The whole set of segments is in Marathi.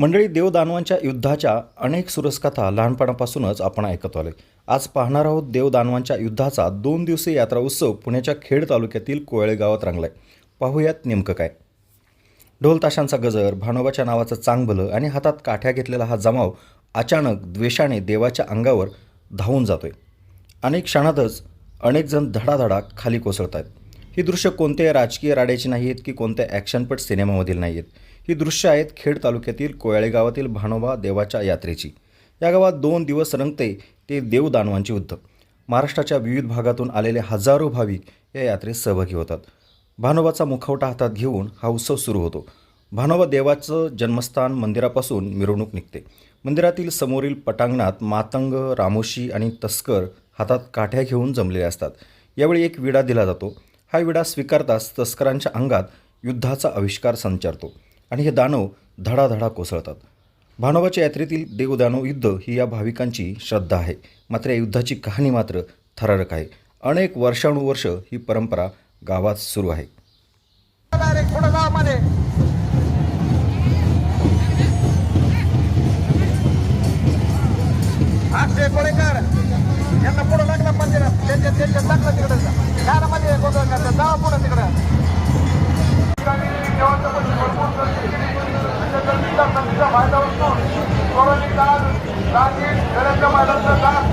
मंडळी देवदानवांच्या युद्धाच्या अनेक सुरसकथा लहानपणापासूनच आपण ऐकत आलोय. आज पाहणार आहोत देवदानवांच्या युद्धाचा दोन दिवसीय यात्रा उत्सव पुण्याच्या खेड तालुक्यातील कोयळे गावात रंगलाय. पाहूयात नेमकं काय. ढोल ताशांचा गजर भानोबाच्या नावाचं चांगभलं आणि हातात काठ्या घेतलेला हा जमाव अचानक द्वेषाने देवाच्या अंगावर धावून जातोय. अनेक क्षणातच अनेकजण धडाधडा खाली कोसळत आहेत ही दृश्य कोणत्याही राजकीय राड्याची नाही आहेत की कोणत्या ॲक्शनपट सिनेमामधील नाही आहेत ही दृश्य आहेत खेड तालुक्यातील कोयाळे गावातील भानोबा देवाच्या यात्रेची. या गावात दोन दिवस रंगते ते देवदानवांचे युद्ध महाराष्ट्राच्या विविध भागातून आलेले हजारो भाविक या यात्रेत सहभागी होतात. भानोबाचा मुखवटा हातात घेऊन हा उत्सव सुरू होतो. भानोबा देवाचं जन्मस्थान मंदिरापासून मिरवणूक निघते. मंदिरातील समोरील पटांगणात मातंग रामोशी आणि तस्कर हातात काठ्या घेऊन जमलेले असतात. यावेळी एक विडा दिला जातो. हा विडा स्वीकारताच तस्करांच्या अंगात युद्धाचा आविष्कार संचारतो आणि हे दानव धडाधडा कोसळतात. भानोबाच्या यात्रेतील देवदानव युद्ध ही या भाविकांची श्रद्धा आहे. मात्र या युद्धाची कहाणी मात्र थरारक आहे. अनेक वर्षानुवर्ष ही परंपरा गावात सुरू आहे. डायरेक्ट फायदा होतो कोरोनी काळात राजीव घराच्या मैदानाचा दाब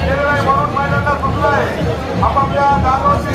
केलेला आहे म्हणून मैदानाला सुचलं आहे आपापल्या दारावरती